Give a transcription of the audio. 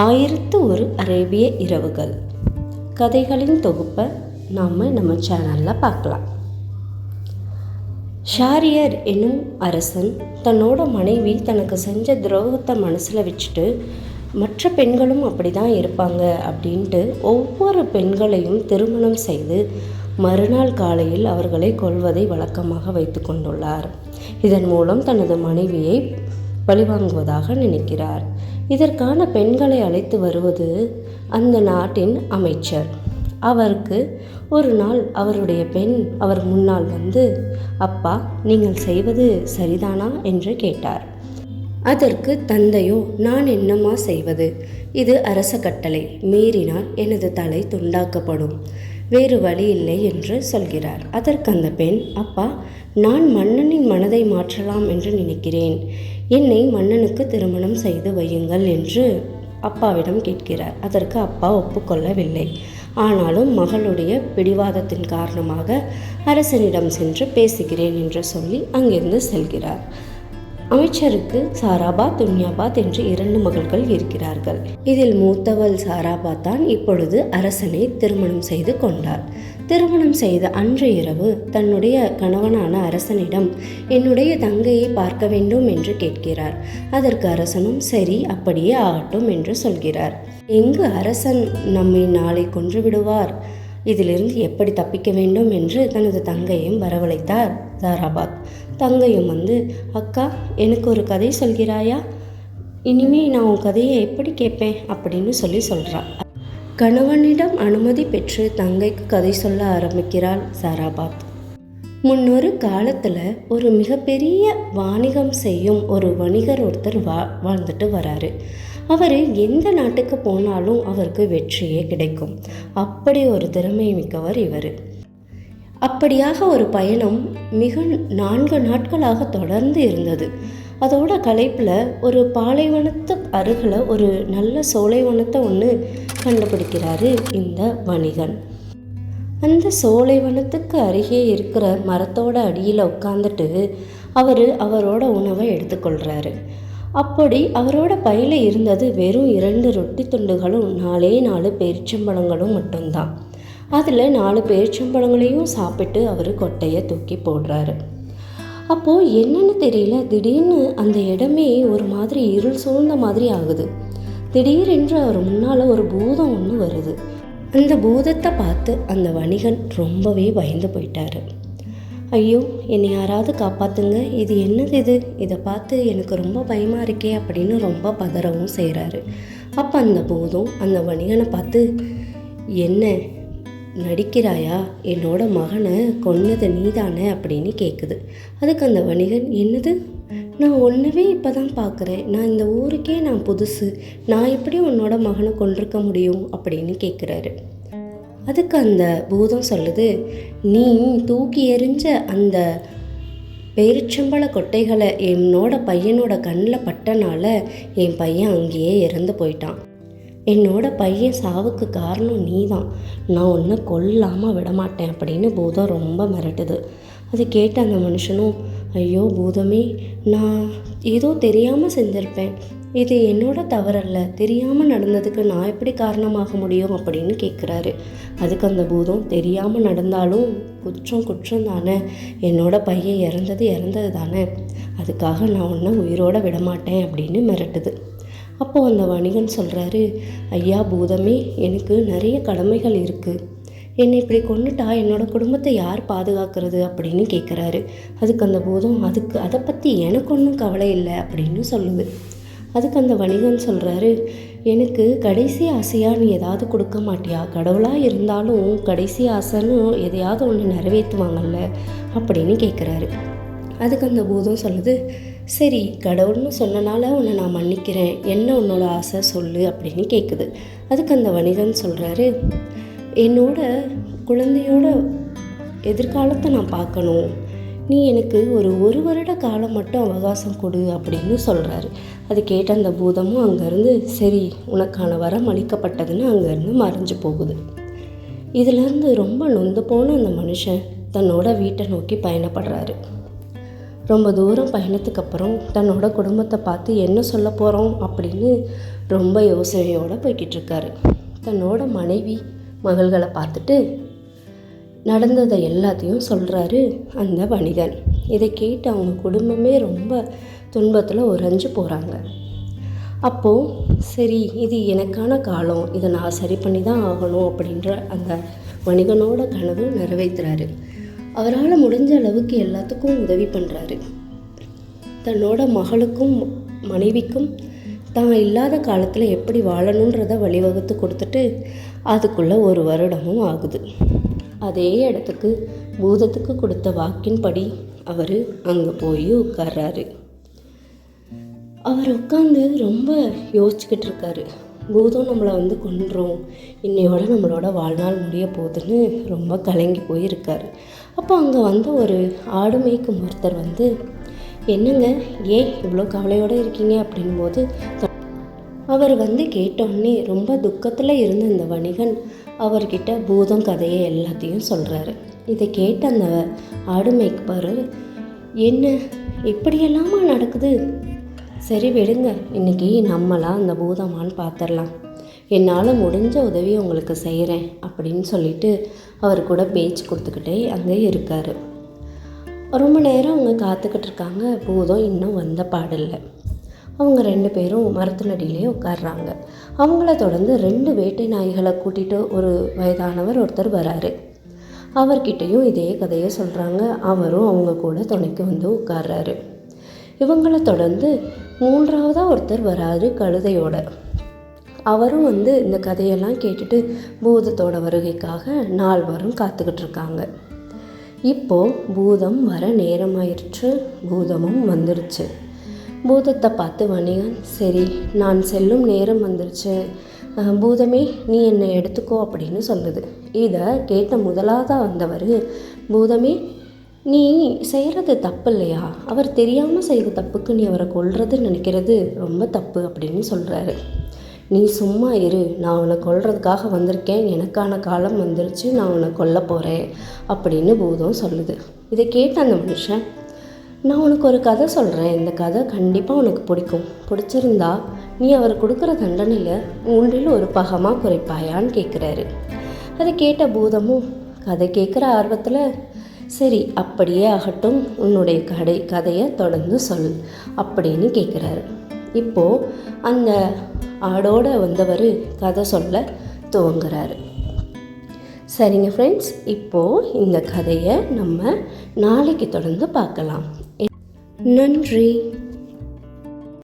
ஆயிரத்து ஒரு அரேபிய இரவுகள். கதைகளின் தொகுப்பை நாம் நம்ம சேனலில் பார்க்கலாம். ஷாரியர் என்னும் அரசன் தன்னோட மனைவி தனக்கு செஞ்ச துரோகத்தை மனசில் வச்சுட்டு மற்ற பெண்களும் அப்படி தான் இருப்பாங்க அப்படின்ட்டு ஒவ்வொரு பெண்களையும் திருமணம் செய்து மறுநாள் காலையில் அவர்களை கொல்வதை வழக்கமாக வைத்து கொண்டுள்ளார். இதன் மூலம் தனது மனைவியை பழிவாங்குவதாக நினைக்கிறார். இதற்கான பெண்களை அழைத்து வருவது அந்த நாட்டின் அமைச்சர். அவருக்கு ஒரு நாள் அவருடைய பெண் அவர் முன்னால் வந்து அப்பா நீங்கள் செய்வது சரிதானா? என்று கேட்டார். அதற்கு தந்தையோ நான் என்னம்மா செய்வது? இது அரச கட்டளை. மீறினால் எனது தலை துண்டாக்கப்படும். வேறு வழி இல்லை என்று சொல்கிறார். அதற்கு அந்த பெண் அப்பா நான் மன்னனின் மனதை மாற்றலாம் என்று நினைக்கிறேன். என்னை மன்னனுக்கு திருமணம் செய்து வையுங்கள் என்று அப்பாவிடம் கேட்கிறார். அதற்கு அப்பா ஒப்புக்கொள்ளவில்லை ஆனாலும் மகளுடைய பிடிவாதத்தின் காரணமாக அரசனிடம் சென்று பேசுகிறேன் என்று சொல்லி அங்கிருந்து செல்கிறார். அமைச்சருக்கு சாராபாத் துன்யாபாத் என்று இரண்டு மகள்கள் இருக்கிறார்கள். இதில் மூத்தவள் சாராபாத் தான் இப்பொழுது அரசனை திருமணம் செய்து கொண்டார் திருமணம் செய்த அன்று இரவு தன்னுடைய கணவனான அரசனிடம் என்னுடைய தங்கையை பார்க்க வேண்டும் என்று கேட்கிறார். அதற்கு அரசனும் சரி அப்படியே ஆகட்டும் என்று சொல்கிறார். எங்கு அரசன் நம்மை நாளை கொன்று விடுவார்? இதிலிருந்து எப்படி தப்பிக்க வேண்டும் என்று தனது தங்கையும் வரவழைத்தார் தாராபாத் தங்கையும் வந்து அக்கா எனக்கு ஒரு கதை சொல்கிறாயா? இனிமே நான் உன் கதையை எப்படி கேட்பேன்? அப்படின்னு சொல்லி சொல்கிறாள் கணவனிடம் அனுமதி பெற்று தங்கைக்கு கதை சொல்ல ஆரம்பிக்கிறாள் சாராபாத். முன்னொரு காலத்தில் ஒரு மிகப்பெரிய வாணிகம் செய்யும் ஒரு வணிகர் ஒருத்தர் வா வாழ்ந்துட்டு வராரு. அவர் எந்த நாட்டுக்கு போனாலும் அவருக்கு வெற்றியே கிடைக்கும். அப்படி ஒரு திறமை மிக்கவர் இவர். அப்படியாக ஒரு பயணம் மிக நான்கு நாட்களாக தொடர்ந்து இருந்தது. அதோட கலைப்பில் ஒரு பாலைவனத்து அருகில் ஒரு நல்ல சோலைவனத்தை ஒன்று கண்டுபிடிக்கிறாரு இந்த வணிகன். அந்த சோலைவனத்துக்கு அருகே இருக்கிற மரத்தோட அடியில் உட்காந்துட்டு அவர் அவரோட உணவை எடுத்துக்கொள்கிறாரு அப்படி அவரோட பையில் இருந்தது வெறும் இரண்டு ரொட்டி துண்டுகளும் நாலே நாலு பேரிச்சம்பழங்களும் மட்டும்தான். அதில் நாலு பேரிச்சம்பழங்களையும் சாப்பிட்டு அவர் கொட்டையை தூக்கி போடுறாரு. அப்போது என்னன்னு தெரியல திடீர்னு அந்த இடமே ஒரு மாதிரி இருள் சூழ்ந்த மாதிரி ஆகுது. திடீரென்று அவர் முன்னால் ஒரு பூதம் ஒன்று வருது. அந்த பூதத்தை பார்த்து அந்த வணிகன் ரொம்பவே பயந்து போயிட்டாரு. ஐயோ என்னை யாராவது காப்பாத்துங்க. இது என்னது இது? இதை பார்த்து எனக்கு ரொம்ப பயமாக இருக்கே அப்படின்னு ரொம்ப பதறவும் செய்கிறாரு அப்போ அந்த பூதம் அந்த வணிகனை பார்த்து என்ன? நடிக்கிறாயா? என்னோட மகனை கொன்னது நீதானே? அப்படின்னு கேட்குது அதுக்கு அந்த வணிகன் என்னது? நான் ஒன்றுவே இப்போ தான் பார்க்குறேன் நான் இந்த ஊருக்கே நான் புதுசு. நான் எப்படி உன்னோட மகனை கொண்டிருக்க முடியும்? அப்படின்னு கேட்குறாரு அதுக்கு அந்த பூதம் சொல்லுது நீ தூக்கி எறிஞ்ச அந்த பேரிச்சம்பழ கொட்டைகளை என்னோட பையனோட கண்ணில் பட்டனால என் பையன் அங்கேயே இறந்து போயிட்டான். என்னோட பையன் சாவுக்கு காரணம் நீ தான் நான் ஒன்றும் கொல்லாமல் விடமாட்டேன். அப்படின்னு பூதம் ரொம்ப மிரட்டுது. அது கேட்ட அந்த மனுஷனும் ஐயோ பூதமே நான் ஏதோ தெரியாமல் செஞ்சுருப்பேன். இது என்னோட தவறல்ல. தெரியாமல் நடந்ததுக்கு நான் எப்படி காரணமாக முடியும் அப்படின்னு கேட்குறாரு அதுக்கு அந்த பூதம் தெரியாமல் நடந்தாலும் குற்றம் குற்றம் தானே. என்னோட பையன் இறந்தது இறந்தது தானே. அதுக்காக நான் ஒன்றை உயிரோட விடமாட்டேன் அப்படின்னு மிரட்டுது. அப்போது அந்த வணிகன் சொல்கிறாரு ஐயா பூதமே எனக்கு நிறைய கடமைகள் இருக்குது என்னை இப்படி கொண்டுட்டா என்னோட குடும்பத்தை யார் பாதுகாக்கிறது அப்படின்னு கேட்குறாரு அதுக்கு அந்த பூதம் அதுக்கு அதை பற்றி எனக்கு ஒன்றும் கவலை இல்லை அப்படின்னு சொல்லுது. அதுக்கு அந்த வணிகன் சொல்கிறாரு எனக்கு கடைசி ஆசையாக நீ ஏதாவது கொடுக்க மாட்டியா? கடவுளாக இருந்தாலும் கடைசி ஆசைன்னு எதையாவது ஒன்று நிறைவேற்றுவாங்கல்ல அப்படின்னு கேட்குறாரு அதுக்கு அந்த பூதம் சொல்லுது சரி கடவுள்னு சொன்னனால உன்னை நான் மன்னிக்கிறேன். என்ன உன்னோட ஆசை சொல்லு அப்படின்னு கேட்குது அதுக்கு அந்த வணிகன் சொல்கிறாரு என்னோட குழந்தையோட எதிர்காலத்தை நான் பார்க்கணும். நீ எனக்கு ஒரு ஒரு வருட காலம் மட்டும் அவகாசம் கொடு அப்படின்னு சொல்கிறாரு அது கேட்ட அந்த பூதமும் அங்கேருந்து சரி உனக்கான வரம் அளிக்கப்பட்டதுன்னு அங்கேருந்து மறைஞ்சு போகுது. இதிலேருந்து ரொம்ப நொந்து போன அந்த மனுஷன் தன்னோட வீட்டை நோக்கி பயணப்படுறாரு. ரொம்ப தூரம் பயணத்துக்கு அப்புறம் தன்னோட குடும்பத்தை பார்த்து என்ன சொல்ல போகிறோம் அப்படின்னு ரொம்ப யோசனையோடு போய்கிட்டு இருக்காரு. தன்னோட மனைவி மகள்களை பார்த்துட்டு நடந்ததை எல்லாத்தையும் சொல்கிறாரு அந்த வணிகன். இதை கேட்டு அவங்க குடும்பமே ரொம்ப துன்பத்தில் உறைஞ்சு போகிறாங்க அப்போது சரி இது எனக்கான காலம் இதை நான் சரி பண்ணி தான் ஆகணும் அப்படின்ற அந்த வணிகனோட கனவு நிறைவேற்றுறாரு அவரால் முடிஞ்ச அளவுக்கு எல்லாத்துக்கும் உதவி பண்ணுறாரு தன்னோட மகளுக்கும் மனைவிக்கும் தான் இல்லாத காலத்தில் எப்படி வாழணுன்றதை வழிவகுத்து கொடுத்துட்டு அதுக்குள்ளே ஒரு வருடமும் ஆகுது. அதே இடத்துக்கு பூதத்துக்கு கொடுத்த வாக்கின்படி அவர் அங்கே போய் உட்கார்றாரு. அவர் உட்காந்து ரொம்ப யோசிச்சுக்கிட்டு இருக்காரு. பூதம் நம்மளை வந்து கொன்றோம். இன்னையோட நம்மளோட வாழ்நாள் முடிய போகுதுன்னு ரொம்ப கலங்கி போயிருக்காரு. அப்போ அங்கே வந்து ஒரு ஆடு மேய்க்கும் ஒருத்தர் வந்து என்னங்க ஏன் இவ்வளோ கவலையோடு இருக்கீங்க? அப்படின்போது அவர் வந்து கேட்டோடனே ரொம்ப துக்கத்தில் இருந்த இந்த வணிகன் அவர்கிட்ட பூதம் கதையை எல்லாத்தையும் சொல்கிறாரு இதை கேட்ட அந்த ஆடு மேய்ப்பார் என்ன இப்படியெல்லாமா நடக்குது? சரி விடுங்க இன்னைக்கு நம்மளாம் அந்த பூதமான்னு பார்த்துடலாம் என்னால் முடிஞ்ச உதவி உங்களுக்கு செய்கிறேன் அப்படின்னு சொல்லிட்டு அவர் கூட பேச்சு கொடுத்துக்கிட்டே அங்கே இருக்கார். ரொம்ப நேரம் அவங்க காத்துக்கிட்டு இருக்காங்க பூதம் இன்னும் வந்த பாடில்லை. அவங்க ரெண்டு பேரும் மரத்தினடியிலே உட்காடுறாங்க அவங்கள தொடர்ந்து ரெண்டு வேட்டை நாய்களை கூட்டிகிட்டு ஒரு வயதானவர் ஒருத்தர் வராரு. அவர்கிட்டையும் இதே கதையை சொல்கிறாங்க அவரும் அவங்க கூட துணைக்கு வந்து உட்கார்றாரு. இவங்கள தொடர்ந்து மூன்றாவதாக ஒருத்தர் வராரு கழுதையோட. அவரும் வந்து இந்த கதையெல்லாம் கேட்டுட்டு பூதத்தோட வருகைக்காக நால்வரும் காத்துக்கிட்டு இருக்காங்க இப்போ பூதம் வர நேரமாயிருச்சு பூதமும் வந்துடுச்சு பூதத்தை பார்த்து வணிகன் சரி நான் செல்லும் நேரம் வந்துருச்சு. பூதமே நீ என்னை எடுத்துக்கோ அப்படின்னு சொல்லுது. இதை கேட்ட முதலாவதாக வந்தவர் பூதமே நீ செய்கிறது தப்பு இல்லையா அவர் தெரியாமல் செய்த தப்புக்கு நீ அவரை கொல்றது நினைக்கிறது ரொம்ப தப்பு அப்படின்னு சொல்கிறாரு நீ சும்மா இரு நான் உன்னை கொல்றதுக்காக வந்திருக்கேன் எனக்கான காலம் வந்துருச்சு நான் உன்னை கொல்ல போகிறேன் அப்படின்னு பூதம் சொல்லுது. இதை கேட்ட அந்த மனுஷன் நான் உனக்கு ஒரு கதை சொல்கிறேன் இந்த கதை கண்டிப்பாக உனக்கு பிடிக்கும். பிடிச்சிருந்தா நீ அவர் கொடுக்குற தண்டனையில் ஒன்றில் ஒரு பகமாக குறைப்பாயான்னு கேட்குறாரு அதை கேட்ட பூதமும் கதை கேட்குற ஆர்வத்தில் சரி அப்படியே ஆகட்டும் உன்னுடைய கடை கதையை தொடர்ந்து சொல் அப்படின்னு கேட்குறாரு இப்போது அந்த ஆடோட வந்தவர் கதை சொல்ல துவங்குறாரு. சரிங்க ஃப்ரெண்ட்ஸ் இப்போது இந்த கதையை நம்ம நாளைக்கு தொடர்ந்து பார்க்கலாம். நன்றி.